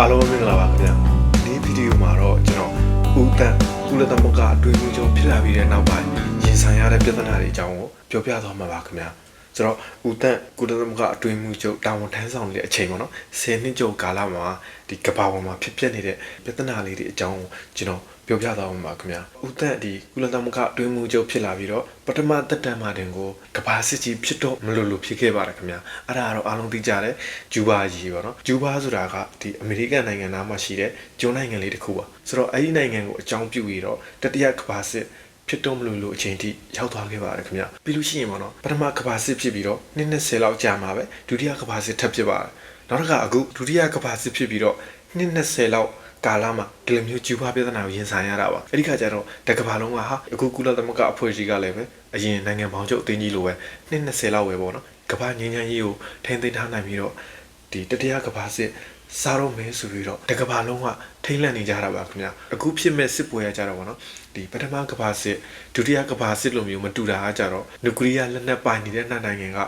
အားလုံးမင်္ဂလာပါခင်ဗျာဒီဗီဒီယိုမှာတော့ကျွန်တော်ဦးတန်ကုလသမဂ္ဂအတွင်းမှုချုပ်ဖြစ်လာပြီးတဲ့နောက်ပိုင်းရင်ဆိုင်ရတဲ့ပြဿနာတွေအကြောင်းကိုပြောပြသွားမှာပါခင်ဗျာကျွန်တော်ဦးတန်ကုလသမဂ္ဂအတွင်းမှုချုပ်တာဝန်ထမ်းဆောင်နေတဲ့အချိန်ပေါ့နော်10နှစ်ကျော်ကာလမှာဒီကမ္ဘာပေါ်မှာဖြစ်ပျက်နေတဲ့ပြဿနာလေးတွေအကြောင်းကိုကျွန်တော် ပြောပြသွားမှာပါခင်ဗျာဦးတန်ဒီကုလသမဂ္ဂအတွင်းမှုချုပ်ဖြစ်လာပြီးတော့ပထမသက်တမ်းမှာတင်ကိုကမ္ဘာစစ်ကြီးဖြစ်တော့မလို့လို့ဖြစ်ခဲ့ပါတယ်ခင်ဗျာအဲ့ဒါကတော့အားလုံးသိကြတယ်ဂျူဘာကြီးပေါ့နော်ဂျူဘာဆိုတာကဒီအမေရိကန်နိုင်ငံသားမှာရှိတဲ့ကျွန်းနိုင်ငံလေးတစ်ခုပါဆိုတော့အဲ့ဒီနိုင်ငံကိုအကြောင်းပြုပြီးတော့တတိယကမ္ဘာစစ်ဖြစ်တော့မလို့လို့အချိန်ထိရောက်သွားခဲ့ပါတယ်ခင်ဗျပြီးလို့ရှိရင်ပေါ့နော်ပထမကမ္ဘာစစ်ဖြစ်ပြီးတော့နှစ်20လောက်ကြာမှာပဲဒုတိယကမ္ဘာစစ်ထပ်ဖြစ်ပါတယ်နောက်တစ်ခါအခုဒုတိယကမ္ဘာစစ်ဖြစ်ပြီးတော့နှစ်20လောက် ကာလမှာဒီလိုမျိုးကျူပါပြဿနာကိုရင်ဆိုင်ရတာပါအဲ့ဒီခါကျတော့တကဘာလုံးကဟာအခုကုလသမဂ္ဂအဖွဲ့ကြီးကလည်းပဲအရင်နိုင်ငံပေါင်းချုပ်အသင်းကြီးလိုပဲနှစ်20လောက်ပဲပေါ့နော်ကမ္ဘာငြိမ်းချမ်းရေးကိုထိန်းသိမ်းထားနိုင်ပြီးတော့ဒီတတိယကမ္ဘာစစ်စားတော့မယ်ဆိုပြီးတော့တကဘာလုံးကထိမ့်လန့်နေကြတာပါခင်ဗျအခုဖြစ်မဲ့စစ်ပွဲရကြတော့ဗောနော်ဒီပထမကမ္ဘာစစ်ဒုတိယကမ္ဘာစစ်လိုမျိုးမတူတာကကြတော့နျူကလ িয়ার လက်နက်ပိုင်နေတဲ့နှစ်နိုင်ငံက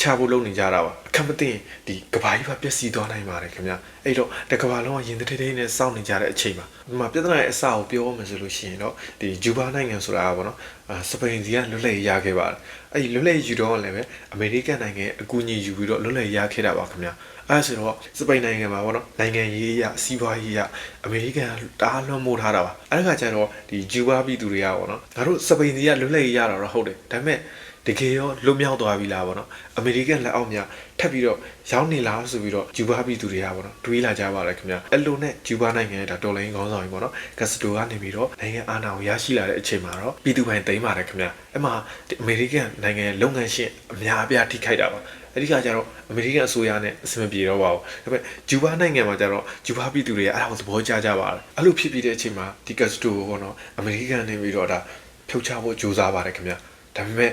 ချဖို့လုပ်နေကြတာပါအခက်မသိရင်ဒီကဘာကြီးပါပျက်စီးသွားနိုင်ပါတယ်ခင်ဗျအဲ့တော့တကဘာလုံးကရင်တထိတ်ထိတ်နဲ့စောင့်နေကြတဲ့အချိန်ပါဒီမှာပြဿနာရဲ့အစကိုပြောမှဆိုလို့ရှိရင်တော့ဒီဂျူဘာနိုင်ငံဆိုတာကဗောနော်အာစပိန်စီကလွတ်လပ်ရေးရခဲ့ပါတယ်အဲ့ဒီလွတ်လပ်ရေးယူတော့လည်းပဲအမေရိကန်နိုင်ငံအကူအညီယူပြီးတော့လွတ်လပ်ရေးရခဲ့တာပါခင်ဗျအဲ့ဆိုတော့စပိန်နိုင်ငံမှာဗောနော်နိုင်ငံရေးရစီးပွားရေးရအမေရိကန်တအားလွှမ်းမိုးထားတာပါအဲ့ဒါကကျတော့ဒီဂျူဘာပြည်သူတွေကဗောနော်ငါတို့စပိန်စီကလွတ်လပ်ရေးရတာတော့ဟုတ်တယ်ဒါပေမဲ့ တကယ်ရောလွတ်မြောက်သွားပြီလားဗောနော်အမေရိကန်လက်အောက်များထပ်ပြီးတော့ရောက်နေလားဆိုပြီးတော့ဂျူဘာပြည်သူတွေကဗောနော်တွေးလာကြပါလေခင်ဗျအဲ့လိုနဲ့ဂျူဘာနိုင်ငံရဲ့ဒါတော်လိုင်းခေါင်းဆောင်ကြီးဗောနော်ကက်စတိုကနေပြီးတော့နိုင်ငံအာဏာကိုရရှိလာတဲ့အချိန်မှာတော့ပြည်သူပိုင်သိမ်းပါတယ်ခင်ဗျအဲ့မှာဒီအမေရိကန်နိုင်ငံရဲ့လုပ်ငန်းရှင်အများအပြားထိခိုက်တာပါအဲ့ဒီကကျတော့အမေရိကန်အစိုးရနဲ့အဆင်မပြေတော့ပါဘူးဒါပေမဲ့ဂျူဘာနိုင်ငံမှာကျတော့ဂျူဘာပြည်သူတွေကအဲ့ဒါကိုသဘောကျကြပါတယ်အဲ့လိုဖြစ်ပြီးတဲ့အချိန်မှာဒီကက်စတိုကိုဗောနော်အမေရိကန်နေပြီးတော့ဒါဖြုတ်ချဖို့ကြိုးစားပါတယ်ခင်ဗျဒါပေမဲ့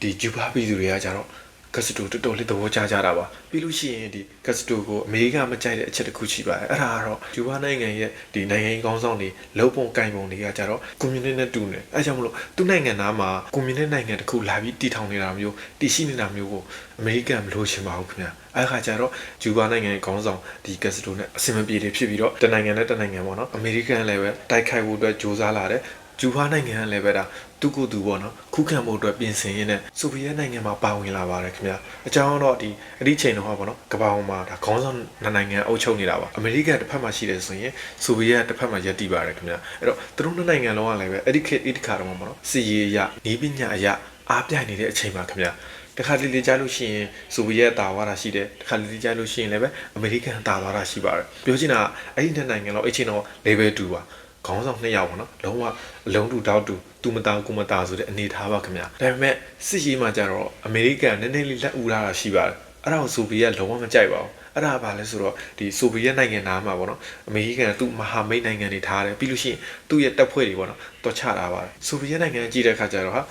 ဒီဂျူဘာပြည်သူတွေကကျတော့ကက်စတိုတော်တော်လေးသဘောကျကြတာပါပြီးလို့ရှိရင်ဒီကက်စတိုကိုအမေရိကန်မကြိုက်တဲ့အချက်တစ်ခုရှိပါတယ်အဲ့ဒါကတော့ဂျူဘာနိုင်ငံရဲ့ဒီနိုင်ငံရေးကောင်းဆောင်တွေလုံပုံကင်ပုံတွေကကြတော့ကွန်မြူနတီနဲ့တူနေအဲကြောင့်မလို့သူ့နိုင်ငံသားမှာကွန်မြူနတီနိုင်ငံတစ်ခုလာပြီးတည်ထောင်နေတာမျိုးတည်ရှိနေတာမျိုးကိုအမေရိကန်မလို့ရှင်ပါဘူးခင်ဗျာအဲ့ခါကျတော့ဂျူဘာနိုင်ငံရဲ့ကောင်းဆောင်ဒီကက်စတိုနဲ့အဆင်မပြေတွေဖြစ်ပြီးတော့တနိုင်ငံနဲ့တနိုင်ငံပေါ့နော်အမေရိကန်လည်းပဲတိုက်ခိုက်ဖို့အတွက်စ조사လာတယ် ဂျူဘာနိုင်ငံကလည်းပဲဒါသူကိုသူပေါ့နော်ခုခံမှုအတွက်ပြင်ဆင်ရင်းနဲ့ဆိုဗီယက်နိုင်ငံမှာပါဝင်လာပါတယ်ခင်ဗျာအကြောင်းတော့ဒီအဲ့ဒီချိန်တော့ပေါ့နော်ကမ္ဘာပေါ်မှာဒါခေါင်းဆောင်နှစ်နိုင်ငံအုပ်ချုပ်နေတာပါအမေရိကန်တစ်ဖက်မှာရှိတယ်ဆိုရင်ဆိုဗီယက်တစ်ဖက်မှာရပ်တည်ပါတယ်ခင်ဗျာအဲ့တော့သူတို့နှစ်နိုင်ငံလုံးကလည်းပဲအဲ့ဒီခေတ်အဲ့ဒီခါတော့ပေါ့နော်စီရေးအရနီးပညာအရအားပြိုင်နေတဲ့အချိန်ပါခင်ဗျာတခါတလေကြားလို့ရှိရင်ဆိုဗီယက်တာဝါတာရှိတယ်တခါတလေကြားလို့ရှိရင်လည်းပဲအမေရိကန်တာဝါတာရှိပါတယ်ပြောချင်တာအဲ့ဒီနှစ်နိုင်ငံလုံးအချင်းတော့ level 2ပါ ခေါင်းဆောင်နှစ်ယောက်ပေါ့နော်လုံးဝအလုံးတူတောက်တူသူမသားကိုမသားဆိုတဲ့အနေထားပါခင်ဗျာဒါပေမဲ့စစ်ရေးမှာကြတော့အမေရိကန်နည်းနည်းလေးလက်ဦးလာတာရှိပါတယ်အဲ့ဒါကိုဆိုဗီယက်လုံးဝမကြိုက်ပါဘူးအဲ့ဒါဘာလဲဆိုတော့ဒီဆိုဗီယက်နိုင်ငံသားမှာပေါ့နော်အမေရိကန်ကသူ့မဟာမိတ်နိုင်ငံတွေထားတယ်ပြီးလို့ရှိရင်သူ့ရဲ့တပ်ဖွဲ့တွေပေါ့နော်တော့ချတာပါတယ်ဆိုဗီယက်နိုင်ငံကြီးတဲ့ခါကျတော့ဟာ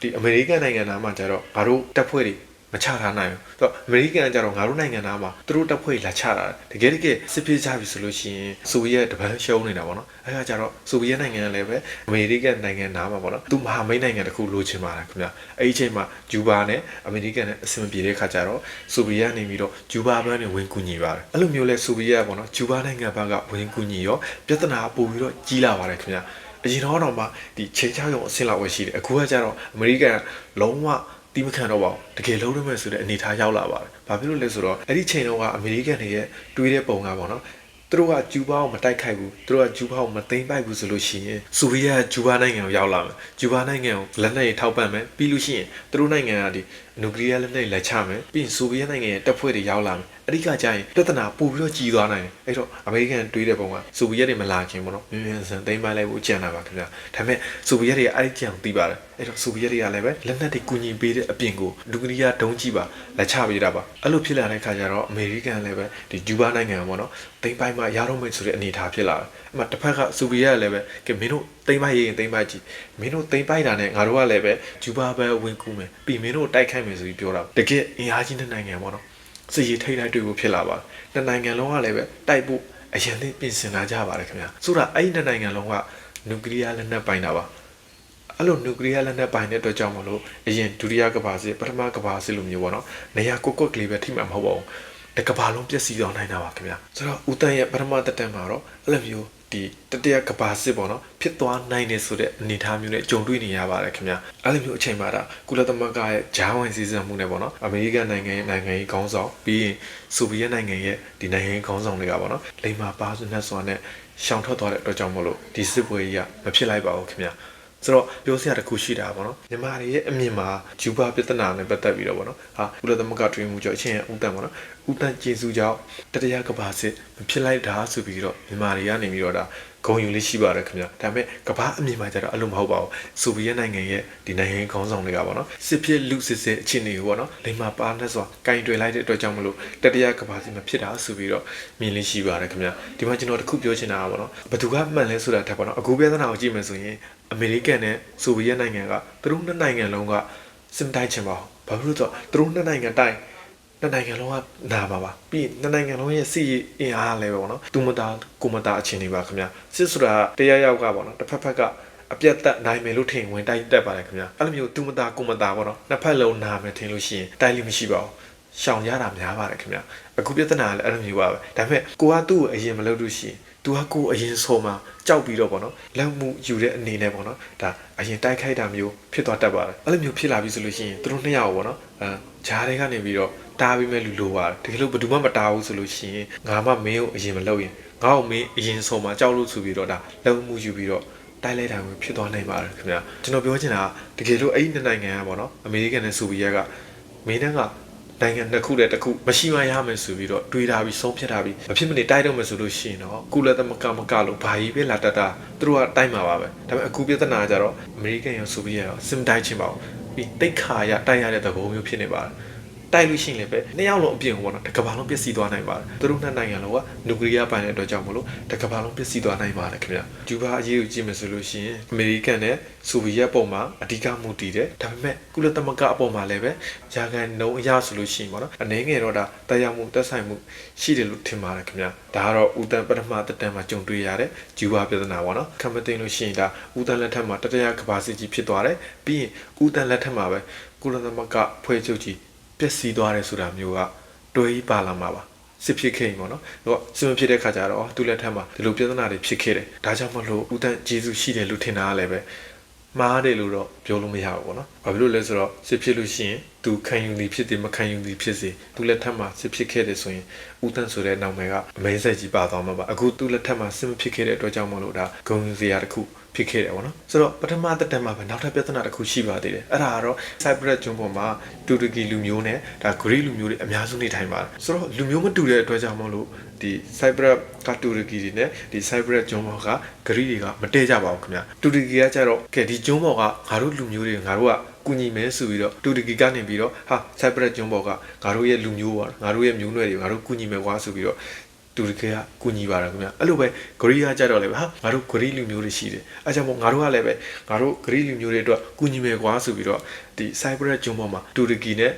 ဒီအမေရိကန်နိုင်ငံသားမှာကျတော့ငါတို့တပ်ဖွဲ့တွေ မချထားနိုင်ဘူး။တော့အမေရိကန်ကကြတော့ငါတို့နိုင်ငံသားမှာသူတို့တပ်ဖွဲ့လာချတာတကယ်တကယ်စစ်ပြေးကြပြီဆိုလို့ရှိရင်ဆိုဗီယက်တပန်းရှုံးနေတာပေါ့နော်။အဲဒါကြတော့ဆိုဗီယက်နိုင်ငံကလည်းပဲအမေရိကန်နိုင်ငံသားမှာပေါ့နော်။သူမဟာမိတ်နိုင်ငံတစ်ခုလိုချင်ပါတယ်ခင်ဗျ။အဲဒီအချိန်မှာဂျူဘာနဲ့အမေရိကန်နဲ့အဆင်မပြေတဲ့ခါကျတော့ဆိုဗီယက်နေပြီးတော့ဂျူဘာဘန်းနဲ့ဝင်ကူညီပါတယ်။အဲ့လိုမျိုးလဲဆိုဗီယက်ပေါ့နော်ဂျူဘာနိုင်ငံဘက်ကဝင်ကူညီရောပြဿနာပို့ပြီးတော့ကြီးလာပါတယ်ခင်ဗျ။အရင်တော့တော့မှဒီချိန်ချောင်းရုံအဆင့်လောက်ပဲရှိတယ်အခုကကျတော့အမေရိကန်လုံးဝ တီးမခံတော့ပါဘူးတကယ်လုံးရမယ်ဆိုတဲ့အနေထားရောက်လာပါတယ်ဘာဖြစ်လို့လဲဆိုတော့အဲ့ဒီချိန်တုန်းကအမေရိကန်တွေရဲ့တွေးတဲ့ပုံကပေါ့နော်သူတို့ကဂျူဘာကိုမတိုက်ခိုက်ဘူးသူတို့ကဂျူဘာကိုမသိမ်းပိုက်ဘူးဆိုလို့ရှိရင်ဆိုဗီယက်ဂျူဘာနိုင်ငံကိုရောက်လာမယ်ဂျူဘာနိုင်ငံကိုလက်နက်ရေးထောက်ပံ့မယ်ပြီးလို့ရှိရင်သူတို့နိုင်ငံကဒီ နျူကလ িয়ার လက်နက်ရေးလက်ချမယ်ပြီးရင်ဆိုဗီယက်နိုင်ငံရဲ့တပ်ဖွဲ့တွေရောက်လာမယ်အဲ့ဒီကကြာရင်ပြဿနာပို့ပြီးတော့ကြီးသွားနိုင်တယ်အဲ့တော့အမေရိကန်တွေးတဲ့ပုံကဆိုဗီယက်တွေမလာခင်ပေါ့နော်မြန်မြန်ဆန်သိမ်းပိုက်လိုက်ဖို့ကြံတာပါခင်ဗျာဒါပေမဲ့ဆိုဗီယက်တွေကအဲ့ဒီကြံသိပါတယ်အဲ့တော့ဆိုဗီယက်တွေကလည်းပဲလက်နက်တွေကူညီပေးတဲ့အပြင်ကိုနျူကလ িয়ার ဒုံးကြီးပါလက်ချပေးတာပါအဲ့လိုဖြစ်လာတဲ့ခါကျတော့အမေရိကန်လည်းပဲဒီဂျူဘာနိုင်ငံပေါ့နော်သိမ်းပိုက်မှရတော့မယ်ဆိုတဲ့အနေအထားဖြစ်လာတယ်အဲ့မှာတစ်ဖက်ကဆိုဗီယက်လည်းပဲကဲမင်းတို့ သိမ်းပိုက်ရင်သိမ်းပိုက်ကြည့်မင်းတို့သိမ်းပိုက်တာနဲ့ငါတို့ကလည်းပဲဂျူဘာဘဲဝင်ကူမယ်ပြီးမင်းတို့တိုက်ခိုက်မယ်ဆိုပြီးပြောတာတကယ်အင်အားကြီးတဲ့နိုင်ငံပေါ့နော်စစ်ရေးထိတ်လိုက်တွေ့ဖို့ဖြစ်လာပါတယ်နှစ်နိုင်ငံလုံးကလည်းပဲတိုက်ဖို့အရင်လေးပြင်ဆင်လာကြပါတယ်ခင်ဗျာဆိုတာအဲ့ဒီနှစ်နိုင်ငံလုံးကနျူကလ িয়ার လက်နက်ပိုင်တာပါအဲ့လိုနျူကလ িয়ার လက်နက်ပိုင်တဲ့အတွက်ကြောင့်မလို့အရင်ဒုတိယကမ္ဘာစစ်ပထမကမ္ဘာစစ်လိုမျိုးပေါ့နော်နေရာကွက်ကွက်ကလေးပဲထိမှမဟုတ်ပါဘူး တကဘာလုံးပျက်စီးသွားနိုင်တာပါခင်ဗျာဆိုတော့ဦးတန်းရဲ့ပထမတက်တန်းမှာတော့အဲ့လိုမျိုး ဒီတတရကဘာစစ်ပေါ့နော်ဖြစ်သွားနိုင်တယ်ဆိုတဲ့အနေအထားမျိုးနဲ့ကြုံတွေ့နေရပါတယ်ခင်ဗျာအဲ့လိုမျိုးအချိန်မှာဒါကုလသမဂ္ဂရဲ့ဂျာဝန်စီစဉ်မှုနဲ့ပေါ့နော်အမေရိကန်နိုင်ငံရဲ့နိုင်ငံရေးခေါင်းဆောင်ပြီးရင်ဆိုဗီယက်နိုင်ငံရဲ့ဒီနိုင်ငံရေးခေါင်းဆောင်တွေကပေါ့နော်လိမ္မာပါးစွနဲ့စွာနဲ့ရှောင်ထွက်သွားတဲ့အတွက်ကြောင့်မလို့ဒီစစ်ပွဲကြီးကမဖြစ်လိုက်ပါဘူးခင်ဗျာ ဆိုတော့ပြောစရာတစ်ခုရှိတာပေါ့နော်မြန်မာတွေရဲ့အမြင်မှာဂျူဘာပြဿနာနဲ့ပတ်သက်ပြီးတော့ပေါ့နော်ဟာကုလသမဂ္ဂတွင်မှုကြောင့်အချင်းဥတန်ပေါ့နော်ဥတန်ကျေစုကြောင့်တတရားကဘာစစ်မဖြစ်လိုက်တာဆိုပြီးတော့မြန်မာတွေကနေပြီးတော့ဒါ ဂုံယူလေးရှိပါတယ်ခင်ဗျာဒါပေမဲ့ကဘာအမြင်မှာကျတော့အဲ့လိုမဟုတ်ပါဘူးဆိုဗီယက်နိုင်ငံရဲ့ဒီနိုင်ငံခေါင်းဆောင်တွေကပေါ့နော်စစ်ဖြစ်လူစစ်စစ်အခြေအနေကိုပေါ့နော်လိမ္မာပါနဲ့ဆိုတာကင်တွယ်လိုက်တဲ့အတွက်ကြောင့်မလို့တတရားကဘာစစ်မဖြစ်တာဆိုပြီးတော့မြင်လေးရှိပါတယ်ခင်ဗျာဒီမှာကျွန်တော်တစ်ခုပြောချင်တာကပေါ့နော်ဘယ်သူကမှန်လဲဆိုတာထက်ပေါ့နော်အခုပြဿနာကိုကြည့်မယ်ဆိုရင်အမေရိကန်နဲ့ဆိုဗီယက်နိုင်ငံကသူတို့နှစ်နိုင်ငံလုံးကစစ်မတိုက်ချင်ပါဘူးဘာဖြစ်လို့လဲဆိုတော့သူတို့နှစ်နိုင်ငံတိုက် နှစ်နိုင်ငံလုံးကနာပါပါပြီးရင်နှစ်နိုင်ငံလုံးရဲ့စီးအင်အားလည်းပဲပေါ့နော်သူမတာကိုမတာအခြေအနေပါခင်ဗျာစစ်ဆိုတာတရားရောက်ကပေါ့နော်တစ်ဖက်ဖက်ကအပြတ်သက်နိုင်မယ်လို့ထင်ဝင်တိုက်တက်ပါတယ်ခင်ဗျာအဲ့လိုမျိုးသူမတာကိုမတာပေါ့နော်နှစ်ဖက်လုံးနာမယ်ထင်လို့ရှိရင်တိုက်လို့မရှိပါဘူးရှောင်ရတာများပါတယ်ခင်ဗျာအခုပြဿနာကလည်းအဲ့လိုမျိုးပါပဲဒါပေမဲ့ကိုကသူ့ကိုအရင်မလုပ်လို့ရှိရင်သူကကိုယ်အရင်ဆုံးမှာကြောက်ပြီးတော့ပေါ့နော်လက်မှုယူတဲ့အနေနဲ့ပေါ့နော်ဒါအရင်တိုက်ခိုက်တာမျိုးဖြစ်သွားတတ်ပါတယ်အဲ့လိုမျိုးဖြစ်လာပြီဆိုလို့ရှိရင်သူတို့နှစ်ယောက်ပေါ့နော် အဲဂျားတွေကနေပြီးတော့တားပြီးမဲ့လူလိုပါတယ်တကယ်လို့ဘယ်သူမှမတားဘူးဆိုလို့ရှိရင်ငါမှမင်းကိုအရင်မလုပ်ရင်ငါ့ကိုမင်းအရင်ဆုံးမှာကြောက်လို့ဆိုပြီးတော့ဒါလက်မှုယူပြီးတော့တိုက်လိုက်တာမျိုးဖြစ်သွားနိုင်ပါတယ်ခင်ဗျာကျွန်တော်ပြောချင်တာကတကယ်လို့အဲ့ဒီနှစ်နိုင်ငံကပေါ့နော်အမေရိကန်နဲ့ဆိုဗီယက်ကမင်းကနိုင်ငံတစ်ခုနဲ့တစ်ခုမရှိမရမယ်ဆိုပြီးတော့တွေးတာပြီးဆုံးဖြတ်တာပြီးမဖြစ်မနေတိုက်တော့မယ်ဆိုလို့ရှိရင်တော့ကုလသမဂ္ဂမကလို့ဘာကြီးပဲလာတတ်တာသူတို့ကတိုက်မှာပါပဲဒါပေမဲ့အခုပြဿနာကကြတော့အမေရိကန်ရောဆိုဗီယက်ရောစင်တိုက်ချင်းပါဘူး ပြီးတိတ်ခါရတိုက်ရတဲ့သဘောမျိုးဖြစ်နေပါတယ် တိုက်လို့ရှိရင်လည်းပဲနှစ်ယောက်လုံးအပြင်ပေါ့နော်တကဘာလုံးပျက်စီးသွားနိုင်ပါတယ်သူတို့နှစ်နိုင်ငံလုံးကနျူကလ িয়ার ပိုင်တဲ့အတွက်ကြောင့်မလို့တကဘာလုံးပျက်စီးသွားနိုင်ပါတယ်ခင်ဗျဂျူဘာအရေးကိုကြည့်မယ်ဆိုလို့ရှိရင်အမေရိကန်နဲ့ဆိုဗီယက်ပုံမှာအဓိကမူတည်တယ်ဒါပေမဲ့ကုလသမဂ္ဂအပေါ်မှာလည်းပဲယာကန်နှုံအရဆိုလို့ရှိရင်ပေါ့နော်အနေငယ်တော့ဒါတရားမှုတက်ဆိုင်မှုရှိတယ်လို့ထင်ပါတယ်ခင်ဗျဒါကတော့ဦးတန်ပထမတက်တန်းမှာကြုံတွေ့ရတဲ့ဂျူဘာပြဿနာပေါ့နော်ခံမသိလို့ရှိရင်ဒါဦးတန်လက်ထက်မှာတတရကဘာစစ်ကြီးဖြစ်သွားတယ်ပြီးရင်ဦးတန်လက်ထက်မှာပဲကုလသမဂ္ဂဖွဲ့ချုပ်ကြီး ပျက်စီးသွားတယ်ဆိုတာမျိုးကတွေးပါလာမှာပါစစ်ဖြစ်ခဲ့ရင်ပေါ့နော်။တော့စစ်မဖြစ်တဲ့ခါကျတော့သူ့လက်ထက်မှာဒီလိုပြဿနာတွေဖြစ်ခဲ့တယ်။ဒါကြောင့်မလို့ဦးတန်းဂျေစုရှိတယ်လို့ထင်တာကလည်းပဲမှားတယ်လို့တော့ပြောလို့မရဘူးပေါ့နော်။ဘာဖြစ်လို့လဲဆိုတော့စစ်ဖြစ်လို့ရှိရင်သူခံယူသည်ဖြစ်တယ်မခံယူသည်ဖြစ်စေသူ့လက်ထက်မှာစစ်ဖြစ်ခဲ့တယ်ဆိုရင်ဦးတန်းဆိုတဲ့နောက်မယ်ကအမဲဆက်ကြီးပါသွားမှာပါ။အခုသူ့လက်ထက်မှာစစ်မဖြစ်ခဲ့တဲ့အတွက်ကြောင့်မလို့ဒါဂုံယူစရာတစ်ခု ဖြစ်ခဲ့တယ်ပေါ့နော်ဆိုတော့ပထမတက်တက်မှာပဲနောက်ထပ်ပြဿနာတစ်ခုရှိပါသေးတယ်အဲ့ဒါကတော့ Cyprus ကျွန်းပေါ်မှာတူရကီလူမျိုးနဲ့ဒါ Greek လူမျိုးတွေအများစုနေထိုင်ပါတယ်ဆိုတော့လူမျိုးမတူတဲ့အတွက်ကြောင့်မလို့ဒီ Cyprus ကတူရကီတွေနဲ့ဒီ Cyprus ကျွန်းပေါ်က Greek တွေကမတည့်ကြပါဘူးခင်ဗျာတူရကီကကြတော့ကဲဒီကျွန်းပေါ်ကငါတို့လူမျိုးတွေငါတို့ကကူညီမယ်ဆိုပြီးတော့တူရကီကနေပြီးတော့ဟာ Cyprus ကျွန်းပေါ်ကငါတို့ရဲ့လူမျိုးပါငါတို့ရဲ့မျိုးနွယ်တွေငါတို့ကူညီမယ်ကွာဆိုပြီးတော့ တူရကီကကူညီပါတယ်ခင်ဗျအဲ့လိုပဲဂရိကကြတော့လေဟာငါတို့ဂရိလူမျိုးတွေရှိတယ်အဲကြောင့်မို့ငါတို့ကလည်းပဲငါတို့ဂရိလူမျိုးတွေအတွက်ကူညီမယ်ကွာဆိုပြီးတော့ဒီ Cyprus ကျွန်းပေါ်မှာတူရကီနဲ့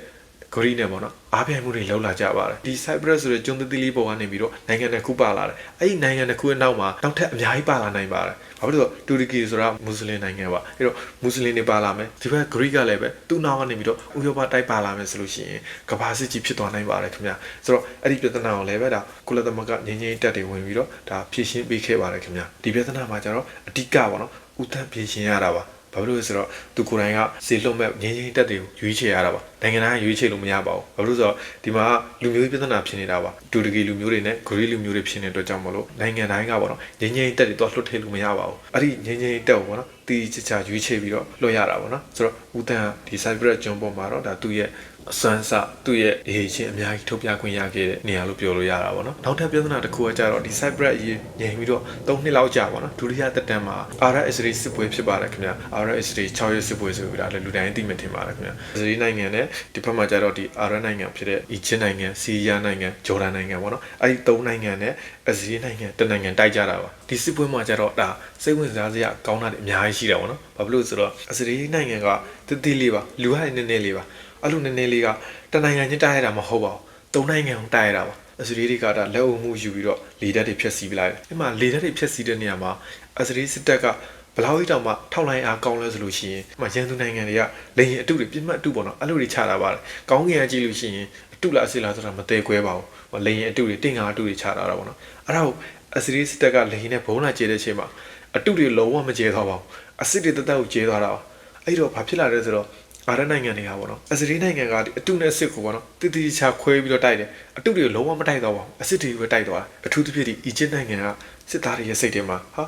ဂရိနဲ့ပေါ့နော်အားပြိုင်မှုတွေလောက်လာကြပါတယ်ဒီ Cyprus ဆိုတဲ့ကျွန်းသီးလေးပေါ်ကနေပြီးတော့နိုင်ငံတစ်ခုပါလာတယ်အဲ့ဒီနိုင်ငံတစ်ခုရဲ့နောက်မှာနောက်ထပ်အများကြီးပါလာနိုင်ပါတယ်ဘာဖြစ်လို့တူရကီဆိုတာမွတ်စလင်နိုင်ငံပါအဲ့တော့မွတ်စလင်တွေပါလာမယ်ဒီဘက်ဂရိကလည်းပဲသူ့နောက်ကနေပြီးတော့ဥရောပတိုက်ပါလာမယ်ဆိုလို့ရှိရင်ကမ္ဘာစစ်ကြီးဖြစ်သွားနိုင်ပါတယ်ခင်ဗျဆိုတော့အဲ့ဒီပြဿနာကိုလည်းပဲဒါကုလသမဂ္ဂငြိမ်းချမ်းရေးတပ်တွေဝင်ပြီးတော့ဒါဖြည့်ရှင်းပေးခဲ့ပါတယ်ခင်ဗျဒီပြဿနာမှာကျတော့အဓိကပေါ့နော်ဥထပ်ဖြည့်ရှင်းရတာပါ ဘာဖြစ်လို့လဲဆိုတော့သူကိုယ်တိုင်ကစေလွတ်မဲ့ငင်းငင်းတက်တွေကိုရွေးချယ်ရတာပါနိုင်ငံသားရွေးချယ်လို့မရပါဘူးဘာဖြစ်လို့ဆိုတော့ဒီမှာလူမျိုးပြဿနာဖြစ်နေတာပါတူတကီလူမျိုးတွေနဲ့ဂရီလူမျိုးတွေဖြစ်နေတဲ့အတွက်ကြောင့်မလို့နိုင်ငံတိုင်းကပေါ့နော်ငင်းငင်းတက်တွေတော့လွတ်ထည့်လို့မရပါဘူးအဲ့ဒီငင်းငင်းတက်ကိုပေါ့နော်တီးချာချာရွေးချယ်ပြီးတော့လွတ်ရတာပေါ့နော်ဆိုတော့ဦးတန်ဒီ Cyprus ကျွန်းပေါ်မှာတော့ဒါသူ့ရဲ့ အစွမ်းစသူ့ရဲ့အေးချင်းအများကြီးထုတ်ပြခွင့်ရခဲ့တဲ့နေရာလို့ပြောလို့ရတာပေါ့နော်နောက်ထပ်ပြဿနာတစ်ခုကကြတော့ဒီ Cyprus အရေးငြိမ်ပြီးတော့3နှစ်လောက်ကြာပေါ့နော်ဒုတိယသက်တမ်းမှာ RS စစ်ပွဲဖြစ်ပါတယ်ခင်ဗျာ RS 6ရက်စစ်ပွဲဆိုပြီးဒါလည်းလူတိုင်းသိမှထင်ပါတယ်ခင်ဗျာစရီနိုင်ငံနဲ့ဒီဘက်မှာကြတော့ဒီ RS နိုင်ငံဖြစ်တဲ့အီဂျစ်နိုင်ငံစီးရီးယားနိုင်ငံဂျော်ဒန်နိုင်ငံပေါ့နော်အဲ့ဒီ3နိုင်ငံနဲ့အစရီးနိုင်ငံတနိုင်ငံတိုက်ကြတာပါဒီစစ်ပွဲမှာကြတော့ဒါစိတ်ဝင်စားစရာကောင်းတာတွေအများကြီးရှိတာပေါ့နော်ဘာဖြစ်လို့ဆိုတော့အစရီးနိုင်ငံကတတိလေးပါလူဟာနည်းနည်းလေးပါ အဲ့လိုနည်းနည်းလေးကတနိုင်ငံချင်းတိုက်ရတာမဟုတ်ပါဘူးသုံးနိုင်ငံကိုတိုက်ရတာပါအစရီတွေကဒါလက်အုပ်မှုယူပြီးတော့လေတပ်တွေဖျက်ဆီးပလိုက်တယ်။အဲ့မှာလေတပ်တွေဖျက်ဆီးတဲ့နေရာမှာအစရီစစ်တပ်ကဘလောက်ကြီးတောင်မှထောက်လိုင်းအားကောင်းလဲဆိုလို့ရှိရင်အမှရန်သူနိုင်ငံတွေကလေရင်အတုတွေပြစ်မှတ်အတုပေါ့နော်အဲ့လိုတွေချတာပါတယ်။ကောင်းငင်ကကြည့်လို့ရှိရင်အအတုလားအစစ်လားဆိုတာမသေးခွဲပါဘူးဟိုလေရင်အတုတွေတင်ငါအတုတွေချတာတော့ဗောနော်အဲ့ဒါကိုအစရီစစ်တက်ကလေရင်နဲ့ဘုံလာကျဲတဲ့အချိန်မှာအတုတွေလုံးဝမကျဲသွားပါဘူးအစစ်တွေတက်တက်ကိုကျဲသွားတာပါအဲ့တော့ဘာဖြစ်လာလဲဆိုတော့ အာရနိုင်ငံတွေကပေါ့နော်အစရီနိုင်ငံကဒီအတုနဲ့စစ်ကိုပေါ့နော်တိတိကျကျခွဲပြီးတော့တိုက်တယ်အတုတွေကိုလုံးဝမတိုက်တော့ပါဘူးအစစ်တွေကိုပဲတိုက်သွားတာအထူးသဖြင့်ဒီအီဂျစ်နိုင်ငံကစစ်သားတွေရဲ့စိတ်ထဲမှာဟာ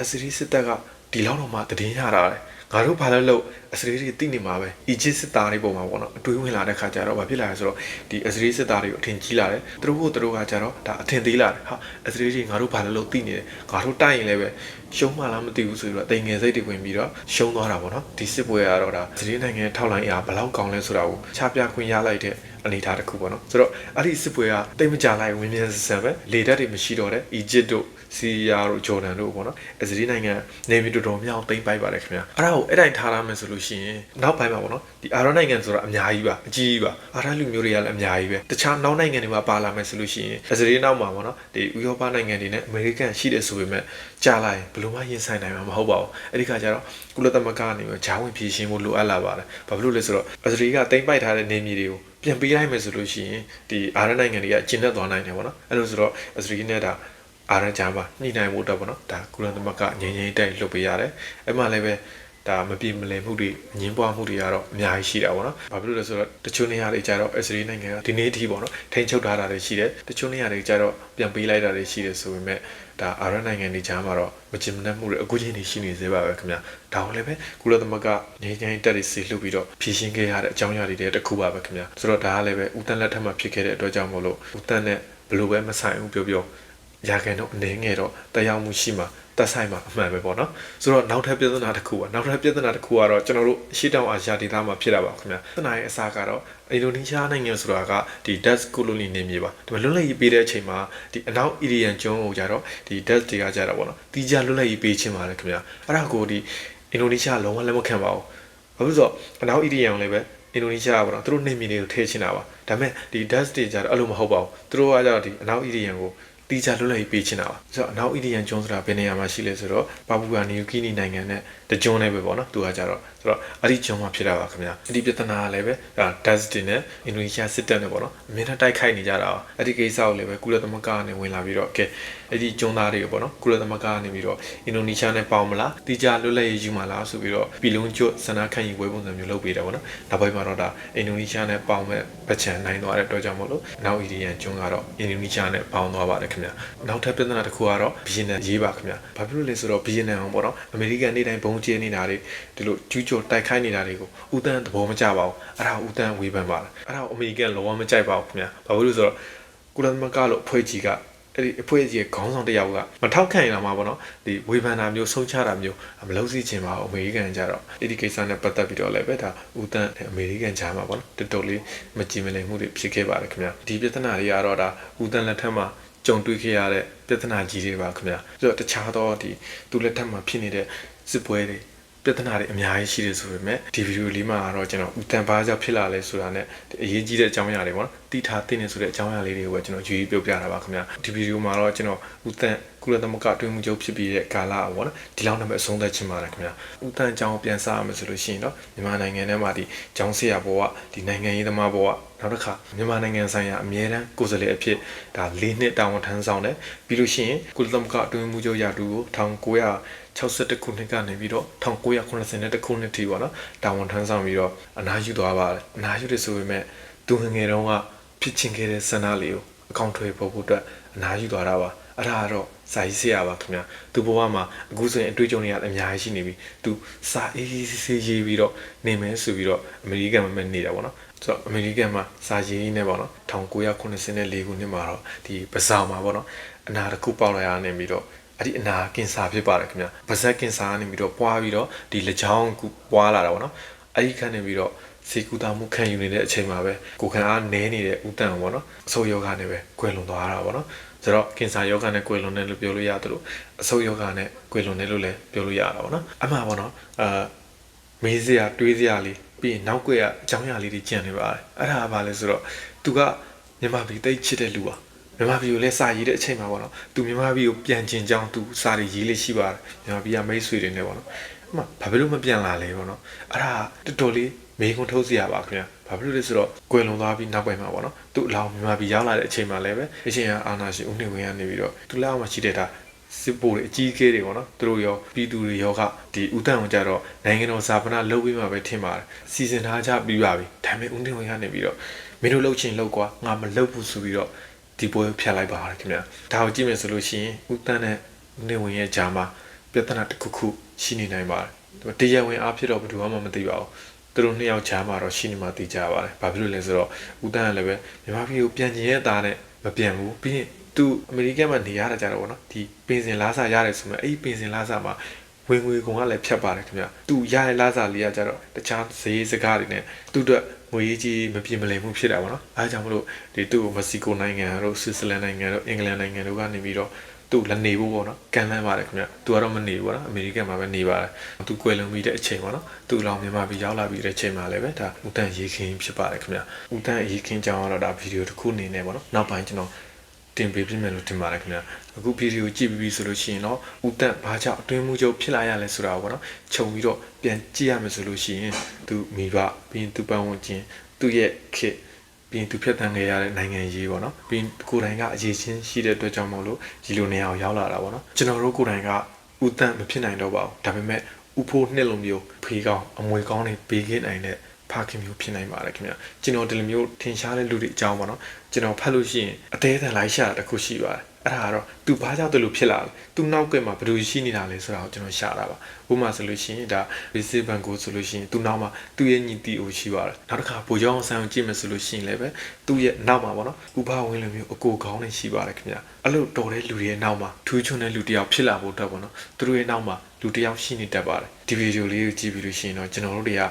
အစရီစစ်တက်ကဒီလောက်တော့မှတည်င်းရတာလေငါတို့ဘာလို့လို့အစရီတွေတိနေမှာပဲအီဂျစ်စစ်သားတွေပုံမှာပေါ့နော်အတွေးဝင်လာတဲ့ခါကျတော့ဘာဖြစ်လာလဲဆိုတော့ဒီအစရီစစ်သားတွေကိုအထင်ကြီးလာတယ်သူတို့ကသူတို့ကကြတော့ဒါအထင်သေးလာတယ်ဟာအစရီတွေငါတို့ဘာလို့လို့တိနေတယ်ငါတို့တိုက်ရင်လည်းပဲ ရှုံးမှလားမသိဘူးဆိုပြီးတော့တိမ်ငယ်စိတ်တွေဝင်ပြီးတော့ရှုံးသွားတာပေါ့နော်ဒီစစ်ပွဲကတော့ဒါအစရီနိုင်ငံထောက်လိုင်းအားဘယ်လောက်ကောင်းလဲဆိုတာကိုချပြခွင့်ရလိုက်တဲ့အနေအထားတစ်ခုပေါ့နော်ဆိုတော့အဲ့ဒီစစ်ပွဲကတိတ်မကြလိုက်ဝင်းမြန်ဆန်ဆန်ပဲလေတပ်တွေမရှိတော့တဲ့အီဂျစ်တို့စီးရီးယားတို့ဂျော်ဒန်တို့ပေါ့နော်အစ္စရေးနိုင်ငံနေပြည်တော်တော်များအောင်တိမ့်ပိုက်ပါတယ်ခင်ဗျာအဲ့ဒါကိုအဲ့တိုင်းထားရမယ်ဆိုလို့ရှိရင်နောက်ပိုင်းမှာပေါ့နော်ဒီအာရနိုင်ငံဆိုတာအများကြီးပါအကြီးကြီးပါအာရလူမျိုးတွေကလည်းအများကြီးပဲတခြားနောက်နိုင်ငံတွေမှာပါလာမယ်ဆိုလို့ရှိရင်အစ္စရေးနောက်မှာပေါ့နော်ဒီဥရောပနိုင်ငံတွေနဲ့အမေရိကန်ရှိတယ်ဆိုပေမဲ့ကြာလာရင်ဘယ်လိုမှရင်ဆိုင်နိုင်မှာမဟုတ်ပါဘူးအဲ့ဒီခါကျတော့ကုလသမဂ္ဂကနေပြီးဂျာဝင်ဖြည့်ရှင်းဖို့လိုအပ်လာပါတယ်ဘာဖြစ်လို့လဲဆိုတော့အစ္စရေးကတိမ့်ပိုက်ထားတဲ့နေမြေတွေကိုပြန်ပေးလိုက်မယ်ဆိုလို့ရှိရင်ဒီအာရနိုင်ငံတွေကကျင်းသက်သွားနိုင်တယ်ပေါ့နော်အဲ့လိုဆိုတော့အစ္စရေးနဲ့ဒါအာရဂျာမှာညှိနှိုင်းမှုတော့ပေါ့နော်ဒါကုလသမဂ္ဂငြိမ်းချမ်းတိုက်လုပ်ပေးရတယ်အဲ့မှလည်းပဲဒါမပြေမလည်မှုတွေအငင်းပွားမှုတွေကတော့အများကြီးရှိတာပေါ့နော်။ဘာဖြစ်လို့လဲဆိုတော့တချို့နေရာတွေကျတော့ S3 နိုင်ငံကဒီနေ့အထိပေါ့နော်ထိန်းချုပ်ထားတာတွေရှိတယ်။တချို့နေရာတွေကျတော့ပြန်ပေးလိုက်တာတွေရှိတယ်ဆိုပေမဲ့ ဒါအာရနိုင်ငံတွေကြားမှာတော့မချင်မနှက်မှုတွေအခုချိန်နေရှိနေသေးပါပဲခင်ဗျာ။ဒါကိုလည်းပဲကုလသမဂ္ဂငြိမ်းချမ်းတက်တွေစီလှုပ်ပြီးတော့ဖြည့်ရှင်းခဲ့ရတဲ့အကြောင်းအရာတွေတခုပါပဲခင်ဗျာ။ဆိုတော့ဒါကလည်းပဲဦးတန်းလက်ထက်မှာဖြစ်ခဲ့တဲ့အတွက်ကြောင့်မို့လို့ဦးတန်းနဲ့ဘယ်လိုပဲမဆိုင်ဘူးပြောပြောရာခိုင်တော့အနေငယ်တော့တရားမှုရှိမှာ တက်ဆိုင်မှာအမှန်ပဲပေါ့နော်ဆိုတော့နောက်ထပ်ပြဿနာတစ်ခုပါနောက်ထပ်ပြဿနာတစ်ခုကတော့ကျွန်တော်တို့ရှေ့တောင်အာရှဒေသမှာဖြစ်တာပါခင်ဗျာပြဿနာရဲ့အစားကတော့အင်ဒိုနီးရှားနိုင်ငံဆိုတာကဒီ Dutch colony နေမြေပါဒီမှာလွတ်လပ်ရေးပေးတဲ့အချိန်မှာဒီအနောက် Irian ကျွန်းကိုကြတော့ဒီ Dutch တွေကကြတာပေါ့နော်တီးကြလွတ်လပ်ရေးပေးခြင်းပါတယ်ခင်ဗျာအဲ့ဒါကိုဒီအင်ဒိုနီးရှားလုံးဝလက်မခံပါဘူးဘာလို့ဆိုတော့အနောက် Irian ကိုလည်းပဲအင်ဒိုနီးရှားကပေါ့နော်သူတို့နေမြေတွေကိုထည့်ချင်တာပါဒါပေမဲ့ဒီ Dutch တွေကြတော့အဲ့လိုမဟုတ်ပါဘူးသူတို့ကကြတော့ဒီအနောက် Irian ကို တီးခြားလွတ်လပ်ရေးပေးချင်တာပါဆိုတော့အနောက်အီဒီယန်ကျွန်းဆိုတာဘယ်နေရာမှာရှိလဲဆိုတော့ပါပူဂါနယူဂီနီနိုင်ငံနဲ့တကျွန်းနဲ့ပဲပေါ့နော်သူကကြတော့ ဆိုတော့အဲ့ဒီကျွန်းမှာဖြစ်တာပါခင်ဗျာအဲ့ဒီပြဿနာကလည်းပဲဒါ dust တွေနဲ့အင်ဒိုနီးရှားစစ်တပ်နဲ့ပေါ့နော်အမြဲတမ်းတိုက်ခိုက်နေကြတာပါအဲ့ဒီကိစ္စကိုလည်းပဲကုလသမဂ္ဂကနေဝင်လာပြီးတော့ကဲအဲ့ဒီကျွန်းသားတွေကိုပေါ့နော်ကုလသမဂ္ဂကနေပြီးတော့အင်ဒိုနီးရှားနဲ့ပေါင်းမလားတီးခြားလွတ်လပ်ရေးယူမလားဆိုပြီးတော့ပြည်လုံးကျွတ်ဆန္ဒခံယူပွဲပုံစံမျိုးလုပ်ပေးတယ်ပေါ့နော်နောက်ပိုင်းမှာတော့ဒါအင်ဒိုနီးရှားနဲ့ပေါင်းမဲ့ဗချန်နိုင်သွားတဲ့အတွက်ကြောင့်မို့လို့နောက်အီဒီယန်ကျွန်းကတော့အင်ဒိုနီးရှားနဲ့ပေါင်းသွားပါတယ်ခင်ဗျာနောက်ထပ်ပြဿနာတစ်ခုကတော့ဘီယင်နန်ရေးပါခင်ဗျာဘာဖြစ်လို့လဲဆိုတော့ဘီယင်နန်အောင်ပေါ့နော်အမေရိကန်နေတိုင်းဘုံကျဲနေတာတွေဒီလိုကျူးကျော်တိုက်ခိုက်နေတာတွေကိုဦးတန်းသဘောမကျပါဘူးအဲ့ဒါကိုဦးတန်းဝေဖန်ပါတယ်အဲ့ဒါကိုအမေရိကန်လောကမကြိုက်ပါဘူးခင်ဗျာဘာဖြစ်လို့ဆိုတော့ကုလသမဂ္ဂလို့အဖွဲ့ကြီးကအဲ့ဒီအဖွဲ့ကြီးရဲ့ခေါင်းဆောင်တစ်ယောက်ကမထောက်ခံရင်တော့မှာပေါ့နော်ဒီဝေဖန်တာမျိုးဆုံးချတာမျိုးမလုပ်စီချင်ပါဘူးအမေရိကန်ကြတော့အဲ့ဒီကိစ္စနဲ့ပတ်သက်ပြီးတော့လည်းပဲဒါဦးတန်းအမေရိကန်ကြားမှာပေါ့နော်တော်တော်လေးမကြည်မလင်မှုတွေဖြစ်ခဲ့ပါတယ်ခင်ဗျာဒီပြဿနာတွေကတော့ဒါဦးတန်းလက်ထက်မှာကြုံတွေ့ခဲ့ရတဲ့ပြဿနာကြီးတွေပါခင်ဗျာပြီးတော့တခြားသောဒီသူလက်ထက်မှာဖြစ်နေတဲ့စစ်ပွဲတွေ ပြဿနာတွေအများကြီးရှိတယ်ဆိုပေမဲ့ဒီဗီဒီယိုလေးမှာတော့ကျွန်တော်ဦးတန်ဘာကြောင့်ဖြစ်လာလဲဆိုတာနဲ့အရေးကြီးတဲ့အကြောင်းအရာတွေပေါ့နော်တိထားသိနေဆိုတဲ့အကြောင်းအရာလေးတွေကိုပဲကျွန်တော်ယူရေးပြောပြတာပါခင်ဗျာဒီဗီဒီယိုမှာတော့ကျွန်တော်ဦးတန်ကုလသမဂ္ဂအတွင်းမှုချုပ်ဖြစ်ပြီးတဲ့ကာလပေါ့နော်ဒီလောက်နဲ့ပဲအဆုံးသတ်ချင်ပါတယ်ခင်ဗျာဦးတန်အကြောင်းပြန်စားရမယ်ဆိုလို့ရှိရင်တော့မြန်မာနိုင်ငံထဲမှာဒီကျောင်းဆရာဘဝဒီနိုင်ငံရေးသမားဘဝနောက်တစ်ခါမြန်မာနိုင်ငံဆိုင်ရာအမြဲတမ်းကိုယ်စားလှယ်အဖြစ်ဒါ၄နှစ်တာဝန်ထမ်းဆောင်တယ်ပြီးလို့ရှိရင်ကုလသမဂ္ဂအတွင်းမှုချုပ်ရာထူးကို 1961ခုနှစ်ကနေပြီးတော့1982ခုနှစ်ထိပေါ့နော်တာဝန်ထမ်းဆောင်ပြီးတော့အနားယူသွားပါတယ်အနားယူတယ်ဆိုပေမဲ့သူငငယ်တုန်းကဖြစ်ချင်ခဲ့တဲ့ဆန္ဒလေးကိုအကောင့်ထွေဖို့ဖို့အတွက်အနားယူသွားတာပါအဲ့ဒါကတော့စာရေးဆရာပါခင်ဗျာသူဘဝမှာအခုဆိုရင်အတွေ့အကြုံတွေကအများကြီးရှိနေပြီသူစာအေးဆေးဆေးရေးပြီးတော့နေမယ်ဆိုပြီးတော့အမေရိကန်မှာနေတာပေါ့နော်ဆိုတော့အမေရိကန်မှာစာရေးနေပေါ့နော်1984ခုနှစ်မှာတော့ဒီပဇာမှာပေါ့နော်အနာတစ်ခုပေါက်လာရနေပြီးတော့ အဲ့ဒီအနာကင်ဆာဖြစ်ပါတယ်ခင်ဗျာပါဇက်ကင်ဆာကနေပြီးတော့ပွားပြီးတော့ဒီလက်ချောင်းကူပွားလာတာပေါ့နော်အဲ့ဒီခန့်နေပြီးတော့စေကူတာမှုခံယူနေတဲ့အချိန်မှာပဲကိုခံအားနည်းနေတဲ့ဥတန်ပေါ့နော်အဆုတ်ယောဂနဲ့ပဲကွယ်လွန်သွားတာပေါ့နော်ဆိုတော့ကင်ဆာယောဂနဲ့ကွယ်လွန်တယ်လို့ပြောလို့ရတယ်လို့အဆုတ်ယောဂနဲ့ကွယ်လွန်တယ်လို့လည်းပြောလို့ရတာပေါ့နော်အမှန်ပေါ့နော်အာမေးစရာတွေးစရာလေးပြီးရင်နောက်ွယ်ကအကြောင်းအရာလေးတွေကြံနေပါတယ်အဲ့ဒါကဘာလဲဆိုတော့သူကမြန်မာပြည်တိတ်ချစ်တဲ့လူပါ မြန်မာပြည်ကိုလည်းစာရေးတဲ့အချိန်မှာပေါ့နော်သူမြန်မာပြည်ကိုပြန်ကျင်ကြောင်းသူစာတွေရေးလေးရှိပါတယ်မြန်မာပြည်ကမိတ်ဆွေတွေနဲ့ပေါ့နော်အမှဘာဖြစ်လို့မပြန်လာလဲပေါ့နော်အဲ့ဒါတော်တော်လေးမေးခွန်းထုတ်စရာပါခင်ဗျာဘာဖြစ်လို့လဲဆိုတော့ကွယ်လွန်သွားပြီးနောက်ပိုင်းမှာပေါ့နော်သူ့အလောင်းမြန်မာပြည်ရောက်လာတဲ့အချိန်မှာလည်းပဲအရှင်ရအာနာရှင်ဦးနေဝင်းကနေပြီးတော့သူ့လက်အောက်မှာရှိတဲ့ဒါစစ်ပိုးတွေအကြီးအကဲတွေပေါ့နော်သူတို့ရောပြည်သူတွေရောကဒီဦးတန်အောင်ကြတော့နိုင်ငံတော်ဇာပနာလုပ်ပြီးမှပဲထင်ပါတယ်စီစဉ်ထားကြပြီးပါပြီဒါပေမဲ့ဦးနေဝင်းကနေပြီးတော့မင်းတို့လှုပ်ချင်လှုပ်ကွာငါမလှုပ်ဘူးဆိုပြီးတော့ ဒီပွဲကိုဖျက်လိုက်ပါရတယ်ခင်ဗျာဒါကိုကြည့်မယ်ဆိုလို့ရှိရင်ဦးတန်နဲ့ဦးနေဝင်းရဲ့ဂျာမှာပြဿနာတစ်ခုခုရှိနေနိုင်ပါတယ်တရားဝင်အားဖြစ်တော့ဘယ်သူမှမသိပါဘူးသူတို့နှစ်ယောက်ဂျာမှာတော့ရှိနေမှသိကြပါတယ်ဘာဖြစ်လို့လဲဆိုတော့ဦးတန်ကလည်းပဲမြန်မာပြည်ကိုပြန်ကျင်ရဲ့သားနဲ့မပြန်ဘူးပြီးရင်သူအမေရိကန်မှာနေရတာကြတော့ဗောနော်ဒီပင်စင်လားစာရတယ်ဆိုမှအဲ့ဒီပင်စင်လားစာမှာဝင်ငွေကုန်ကလည်းဖြတ်ပါတယ်ခင်ဗျာသူရတဲ့လားစာလေးကကြတော့တခြားဈေးစကားတွေနဲ့သူ့အတွက်ငွေကြီးမပြင်းမလည်မှုဖြစ်တာဗောနော်အဲဒါကြောင့်မလို့ဒီသူ့ကိုမက္ဆီကိုနိုင်ငံတို့ဆွစ်ဇာလန်နိုင်ငံတို့အင်္ဂလန်နိုင်ငံတို့ကနေပြီးတော့သူ့လည်းနေဖို့ပေါ့နော်ကန်လန်းပါတယ်ခင်ဗျသူကတော့မနေဘူးပေါ့နော်အမေရိကန်မှာပဲနေပါတယ်သူကွယ်လွန်ပြီးတဲ့အချိန်ပေါ့နော်သူ့လောင်မြန်မာပြည်ရောက်လာပြီးတဲ့အချိန်မှာလည်းပဲဒါဦးတန်ရေခင်းဖြစ်ပါတယ်ခင်ဗျဦးတန်ရေခင်းကြောင်းကတော့ဒါဗီဒီယိုတစ်ခုအနေနဲ့ပေါ့နော်နောက်ပိုင်းကျွန်တော် တင်ပေးပြမယ်လို့တင်ပါတယ်ခင်ဗျအခုဗီဒီယိုကြည့်ပြီးပြီဆိုလို့ရှိရင်တော့ဦးတန်ဘာကြောင့်အတွင်းမှုချုပ်ဖြစ်လာရလဲဆိုတာကိုပေါ့နော်ခြုံပြီးတော့ပြန်ကြည့်ရမယ်ဆိုလို့ရှိရင်သူမိဘပြီးရင်သူပတ်ဝန်းကျင်သူ့ရဲ့ခေတ်ပြီးရင်သူဖြတ်တန်းခဲ့ရတဲ့နိုင်ငံရေးပေါ့နော်ပြီးရင်ကိုယ်တိုင်ကအရေးချင်းရှိတဲ့အတွက်ကြောင့်မို့လို့ဒီလိုနေရာကိုရောက်လာတာပေါ့နော်ကျွန်တော်တို့ကိုယ်တိုင်ကဥတန့်မဖြစ်နိုင်တော့ပါဘူးဒါပေမဲ့ဥဖိုးနှစ်လုံးမျိုးဖေးကောင်းအမွေကောင်းတွေပေးခဲ့နိုင်တဲ့ ဖခင်မျိုးဖြစ်နိုင်ပါတယ်ခင်ဗျကျွန်တော်ဒီလိုမျိုးထင်ရှားတဲ့လူတွေအကြောင်းပေါ့နော်ကျွန်တော်ဖတ်လို့ရှိရင်အသေးအံလိုက်ရှာတာတစ်ခုရှိပါတယ်အဲ့ဒါကတော့သူဘာကြောင့်ဒီလိုဖြစ်လာလဲသူနောက်ကမှဘယ်လိုရှိနေတာလဲဆိုတာကိုကျွန်တော်ရှာတာပါဥပမာဆိုလို့ရှိရင်ဒါ basic bank ကိုဆိုလို့ရှိရင်သူနောက်မှာသူ့ရဲ့ညီတီကိုရှိပါတယ်နောက်တစ်ခါဗိုလ်ချုပ်အောင်ဆန်းကိုကြည့်မယ်ဆိုလို့ရှိရင်လည်းပဲသူ့ရဲ့နောက်မှာပေါ့နော်ဥပဝင်းလိုမျိုးအကိုကောင်းနေရှိပါတယ်ခင်ဗျအဲ့လိုတော်တဲ့လူတွေရဲ့နောက်မှာထူးချွန်တဲ့လူတစ်ယောက်ဖြစ်လာဖို့အတွက်ပေါ့နော်သူတို့ရဲ့နောက်မှာလူတစ်ယောက်ရှိနေတတ်ပါတယ်ဒီဗီဒီယိုလေးကိုကြည့်ပြီးလို့ရှိရင်တော့ကျွန်တော်တို့တွေက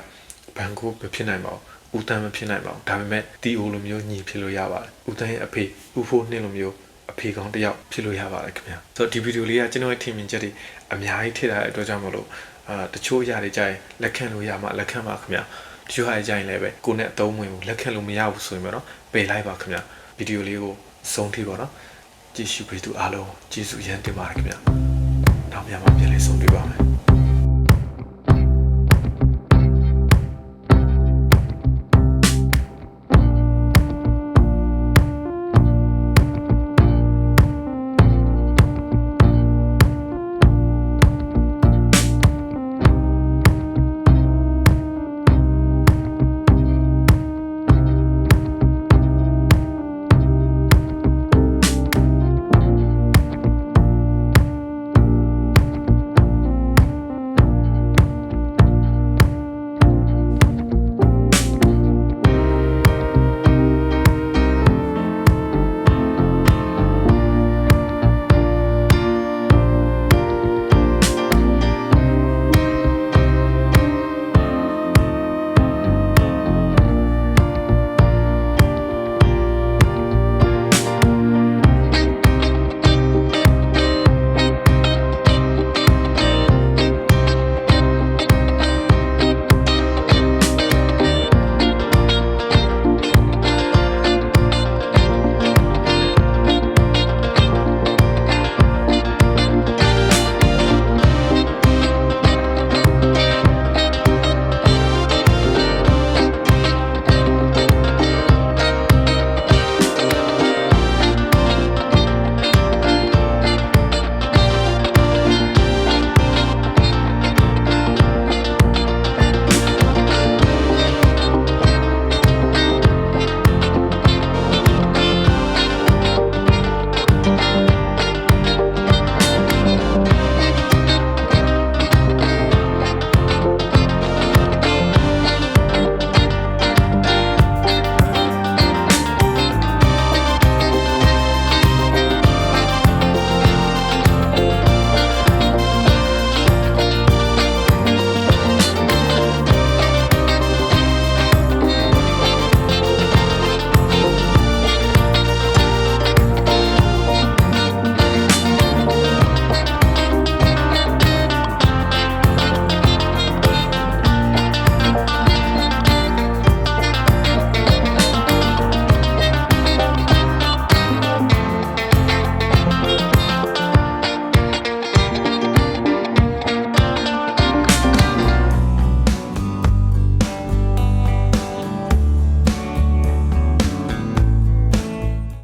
ဘန်ကိုမဖြစ်နိုင်ပါဘူးဦးတန်းမဖြစ်နိုင်ပါဘူးဒါပေမဲ့တီအိုလိုမျိုးညီဖြစ်လို့ရပါတယ်ဦးတန်းရဲ့အဖေဦးဖိုးနှင်းလိုမျိုးအဖေကောင်းတစ်ယောက်ဖြစ်လို့ရပါတယ်ခင်ဗျာဆိုတော့ဒီဗီဒီယိုလေးကကျွန်တော်ရဲ့ထင်မြင်ချက်တွေအများကြီးထည့်ထားတဲ့အတွက်ကြောင့်မလို့အာတချို့အရာတွေကြရင်လက်ခံလို့ရမှာလက်ခံပါခင်ဗျာတချို့အရာတွေကြရင်လည်းပဲကိုယ်နဲ့အသုံးဝင်ဘူးလက်ခံလို့မရဘူးဆိုရင်ပေါ့နော်ပယ်လိုက်ပါခင်ဗျာဗီဒီယိုလေးကိုဆုံးထိပေါ့နော်ကြည့်ရှုပေးသူအားလုံးကျေးဇူးရမ်းတင်ပါတယ်ခင်ဗျာနောက်ပြန်မှပြန်လေးဆုံးတွေ့ပါမယ်